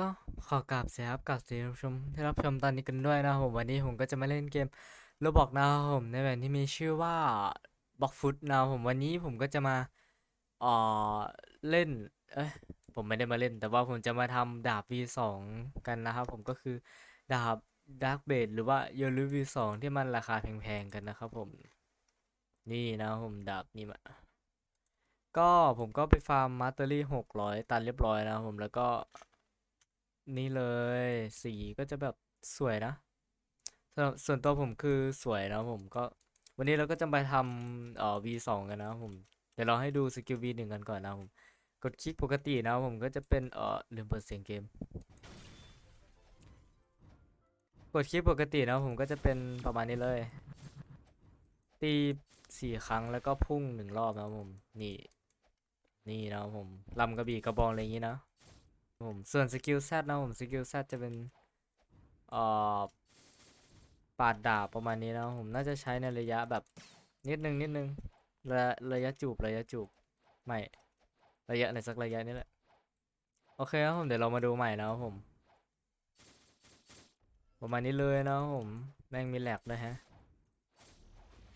ก็ขอกราบสวัสดีครับกับสวัสดีท่านผู้ชมที่รับชมตอนนี้กันด้วยนะครับผมวันนี้ผมก็จะมาเล่นเกมโรบอกนะครับผมในแบบที่มีชื่อว่าบล็อกฟุตนะครับผมวันนี้ผมก็จะมาเอ่อเล่นเอ้ยผมไม่ได้มาเล่น แต่ว่าผมจะมาทำดาบ V2 กันนะครับผมก็คือดาบ Dark Blade หรือว่า y o r u V2 ที่มันราคาแพงๆกันนะครับผมนี่นะผมดาบนี้มาก็ผมก็ไปฟาร์มมาสเตอรี่หกร้อยตันเรียบร้อยนะผมแล้วก็ นี่เลย สีก็จะแบบสวยนะสำหรับส่วนตัวผมคือสวยนะผมก็ วันนี้เราก็จะไปทำเอ่อ V2 กันนะผม เดี๋ยวเราให้ดูสกิล V1 กันก่อนนะผม กดคลิกปกตินะผมก็จะเป็นเอ่อลืมเปิดเสียงเกม กดคลิกปกตินะผมก็จะเป็นประมาณนี้เลย ตีสี่ครั้งแล้วก็พุ่งหนึ่งรอบนะผม นี่ นี่นะผมลำกระบี่กระบองอะไรอย่างนี้นะ ผมส่วนสกิลแซดนะผมสกิลแซดจะเป็นเอ่อปาดดาบประมาณนี้นะผมน่าจะใช้ในระยะแบบนิดนึงนิดนึงระระยะจูบระยะจูบไม่ระยะในสักระยะนี้แหละโอเคครับผมเดี๋ยวเรามาดูใหม่นะครับผมประมาณนี้เลยนะครับผมแม่งมีแหลกด้วยฮะ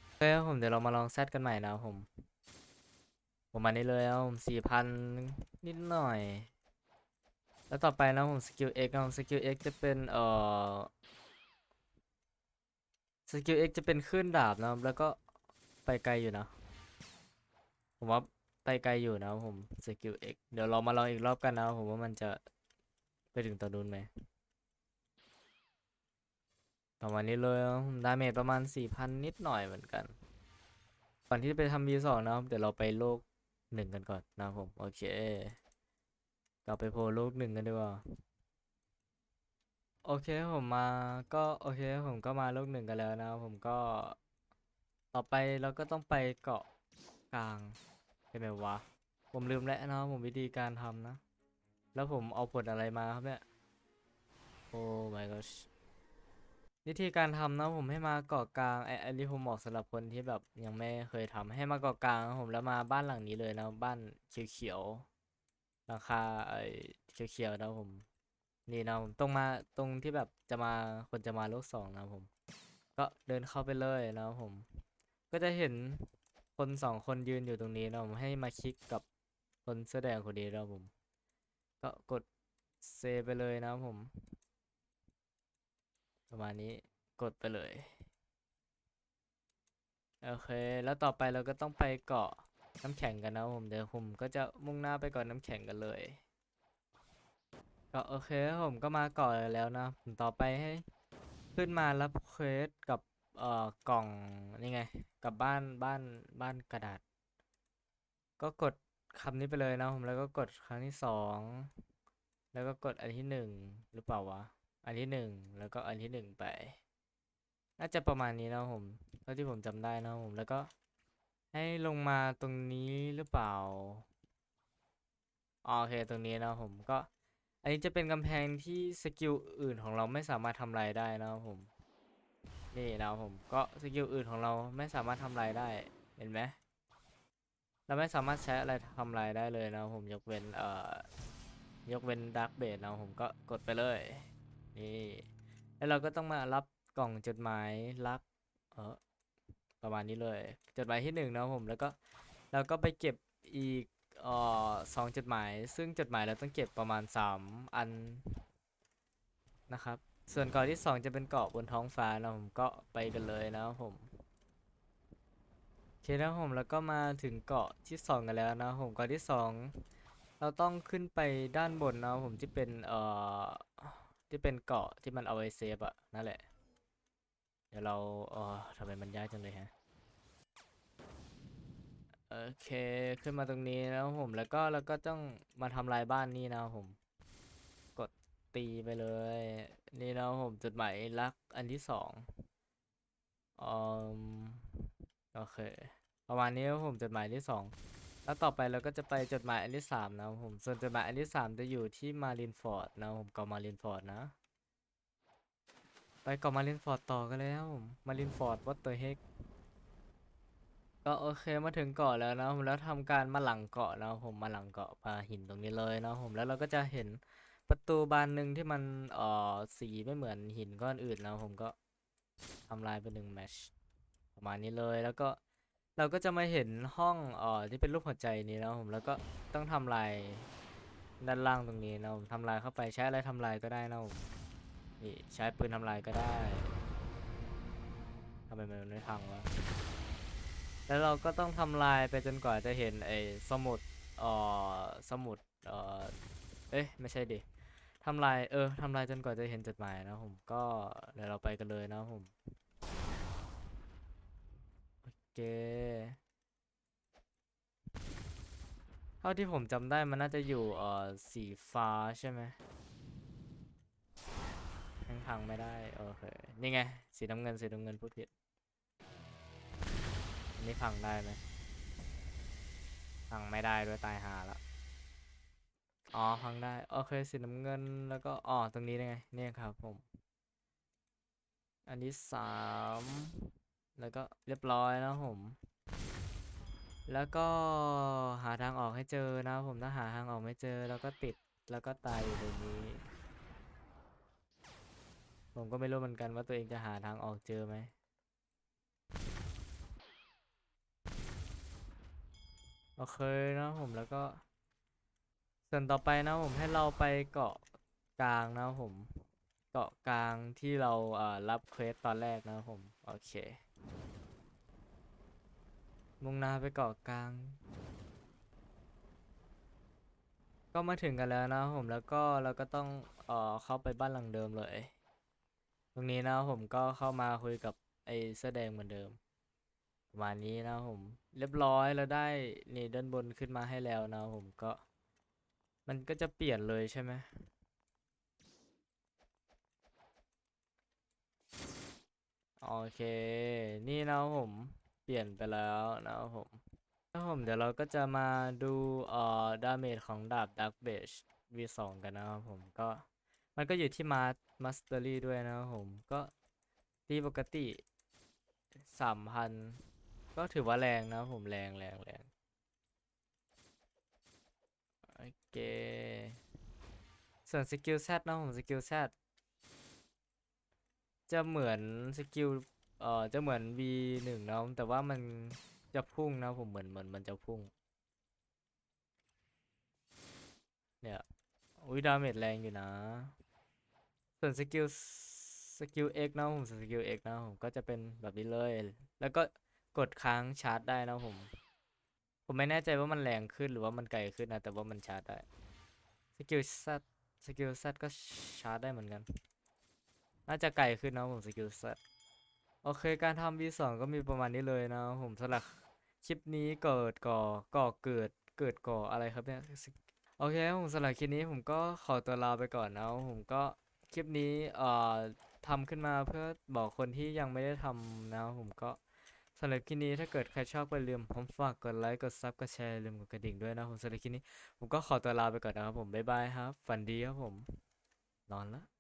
โอเคครับผมเดี๋ยวเรามาลองแซดกันใหม่นะครับผมประมาณนี้เลยครับผมสี่พันนิดหน่อย แล้วต่อไปนะผมสกิล X นะผมสกิล X จะเป็นเอ่อสกิล X จะเป็นขึ้นดาบนะแล้วก็ไปไกลอยู่นะ ผมว่าไปไกลอยู่นะผมสกิล X เดี๋ยวเรามาลองอีกรอบกันนะผมว่ามันจะไปถึงตอนนู้นไหมประมาณนี้เลยครับผมดาเมจประมาณ 4,000 นิดหน่อยเหมือนกัน ก่อนที่จะไปทำ V2 นะครับ เดี๋ยวเราไปโลกหนึ่งกันก่อนนะครับผม โอเค กลับไปโพลโลกหนึ่งกันดีกว่าโอเคผมมาก็โอเคผมก็มาโลกหนึ่งกันแล้วนะผมก็ต่อไปเราก็ต้องไปเกาะกลางใช่ไหมวะ ผมลืมแล้วนะผมวิธีการทำนะ แล้วผมเอาผลอะไรมาครับเนี่ยโอ้ my gosh วิธีการทำนะผมให้มาเกาะกลางไอ้ไอ้ที่ผมบอกสำหรับคนที่แบบยังไม่เคยทำให้มาเกาะกลางผมแล้วมาบ้านหลังนี้เลยนะบ้านเขียวๆ ราคาไอ้เขียวๆนะผม นี่นะผมตรงมาตรงที่แบบจะมาคนจะมาโลกสองนะผม ก็เดินเข้าไปเลยนะผม ก็จะเห็นคนสองคนยืนอยู่ตรงนี้นะผมให้มาคลิกกับคนเสื้อแดงคนนี้นะผม ก็กดเซไปเลยนะผม ประมาณนี้กดไปเลย โอเค แล้วต่อไปเราก็ต้องไปเกาะ น้ำแข็งกันนะผมเดี๋ยวผมก็จะมุ่งหน้าไปกาะน้ำแข็งกันเลย ก็โอเคผมก็มาเกาะแล้วนะผมต่อไปให้ ขึ้นมารับเควสกับเอ่อกล่องนี่ไง กับบ้านบ้านบ้านกระดาษ ก็กดคำนี้ไปเลยนะผมแล้วก็กดครั้งที่สองแล้วก็กดอันที่หนึ่งหรือเปล่าวะอันที่หนึ่งแล้วก็อันที่หนึ่งไป น่าจะประมาณนี้นะผมเท่าที่ผมจำได้นะผมแล้วก็ ให้ลงมาตรงนี้หรือเปล่าโอเคตรงนี้นะผมก็ อันนี้จะเป็นกำแพงที่สกิลอื่นของเราไม่สามารถทำลายได้นะผมนี่นะผมก็สกิลอื่นของเราไม่สามารถทำลายได้เห็นไหมเราไม่สามารถใช้อะไรทำลายได้เลยนะผมยกเว้นเอ่อยกเว้นดาร์กเบดนะผมก็กดไปเลยนี่แล้วเราก็ต้องมารับกล่องจดหมายรักเออ ประมาณนี้เลย จดหมายที่หนึ่งนะผมแล้วก็เราก็ไปเก็บอีกเอ่อสองจดหมาย ซึ่งจดหมายเราต้องเก็บประมาณสามอันนะครับ ส่วนเกาะที่สองจะเป็นเกาะบนท้องฟ้านะผมก็ไปกันเลยนะผมโอเคนะผมแล้วก็มาถึงเกาะที่สองกันแล้วนะผมเกาะที่สองเราต้องขึ้นไปด้านบนนะผมที่เป็นเอ่อที่เป็นเกาะที่มันเอาไว้เซฟอะนั่นแหละ เดี๋ยวเราเออทำไมมันยากจังเลยฮะ โอเคขึ้นมาตรงนี้แล้วผมแล้วก็แล้วก็ต้องมาทำลายบ้านนี่นะผม กดตีไปเลย นี่นะผมจดหมายรักอันที่สองอืมโอเค ประมาณนี้ครับผมจดหมายที่สองแล้วต่อไปเราก็จะไปจดหมายอันที่สามนะผมส่วนจดหมายอันที่สามจะอยู่ที่มารินฟอร์ดนะผมเกาะมารินฟอร์ดนะ ไปเกาะมารินฟอร์ดต่อกันเลยครับผมมารินฟอร์ด what the heck ก็ ก็โอเคมาถึงเกาะแล้วนะผมแล้วทำการมาหลังเกาะนะผมมาหลังเกาะปลาหินตรงนี้เลยนะผมแล้วเราก็จะเห็นประตูบานหนึ่งที่มันเอ่อสีไม่เหมือนหินก้อนอื่นแล้วผมก็ทำลายไปหนึ่งแมชประมาณนี้เลยแล้วก็เราก็จะมาเห็นห้องเอ่อที่เป็นรูปหัวใจนี้นะผมแล้วก็ต้องทำลายด้านล่างตรงนี้นะผมทำลายเข้าไปใช้อะไรทำลายก็ได้นะผมนี่ใช้ปืนทำลายก็ได้ทำไมมันไม่พังวะ แล้วเราก็ต้องทำลายไปจนกว่าจะเห็นไอ้สมุดเอ่อสมุดเอ่อเอ้ยไม่ใช่ดิทำลายเออทำลายจนกว่าจะเห็นจดหมายนะผมก็เดี๋ยวเราไปกันเลยนะผมโอเคเท่าที่ผมจำได้มันน่าจะอยู่เอ่อสีฟ้าใช่ไหมยังพังไม่ได้โอเคนี่ไงสีน้ำเงินสีน้ำเงินพูดผิด นนี้พังได้ไหมพังไม่ได้ด้วยตายหาละอ๋อพังได้ โอเคสีน้ำเงินแล้วก็อ๋อตรงนี้ได้ไงเนี่ยครับผม อันที่สามแล้วก็เรียบร้อยนะผม แล้วก็หาทางออกให้เจอนะผมถ้าหาทางออกไม่เจอแล้วก็ติดแล้วก็ตายอยู่ตรงนี้ ผมก็ไม่รู้เหมือนกันว่าตัวเองจะหาทางออกเจอไหม เคนะผมแล้วก็ ส่วนต่อไปนะผมให้เราไปเกาะกลางนะผมเกาะกลางที่เราเอ่อรับเควสตอนแรกนะผมโอเคมุ่งหน้าไปเกาะกลาง ก็มาถึงกันแล้วนะผมแล้วก็เราก็ต้องเอ่อเข้าไปบ้านหลังเดิมเลย ตรงนี้นะผมก็เข้ามาคุยกับไอ้เสื้อแดงเหมือนเดิม ประมาณนี้นะผม เรียบร้อยแล้วได้นี่ด้านบนขึ้นมาให้แล้วนะผมก็ มันก็จะเปลี่ยนเลยใช่ไหมโอเค นี่นะผมเปลี่ยนไปแล้วนะผมนะผมเดี๋ยวเราก็จะมาดูเอ่อดาเมจของดาบ Dark Mage V2 กันนะครับผมก็มันก็อยู่ที่มามาสเตอรี่ด้วยนะครับผมก็ตีปกติสามพัน ก็ถือว่าแรงนะผมแรงแรงแรงโอเค ส่วนสกิล Z นะผมสกิล Z จะเหมือนสกิลเอ่อจะเหมือน V1 นะแต่ว่ามันจะพุ่งนะผมเหมือนเหมือนมันจะพุ่ง เนี่ยอุ้ยดาเมจแรงอยู่นะ ส่วนสกิลสกิล X นะผมส่วนสกิล X นะผมก็จะเป็นแบบนี้เลย แล้วก็ กดค้างชาร์จได้นะผม ผมไม่แน่ใจว่ามันแรงขึ้นหรือว่ามันไกลขึ้นนะ แต่ว่ามันชาร์จได้สกิลซัดสกิลซัดก็ชาร์จได้เหมือนกัน น่าจะไกลขึ้นนะผมสกิลซัดโอเคการทำ V2 ก็มีประมาณนี้เลยนะผมสำหรับคลิปนี้เกิดก่อก่อเกิดเกิดก่ออะไรครับเนี่ยโอเคผมสำหรับคลิปนี้ผมก็ขอตัวลาไปก่อนนะผมก็คลิปนี้เอ่อทำขึ้นมาเพื่อบอกคนที่ยังไม่ได้ทำนะผมก็ สำหรับคลิปนี้ถ้าเกิดใครชอบก็ลืมผมฝากกดไลค์กดซับกดแชร์ลืมกดกระดิ่งด้วยนะผมสำหรับคลิปนี้ผมก็ขอตัวลาไปก่อนนะครับผมบ๊ายบายครับ ฝันดีครับผมนอนละ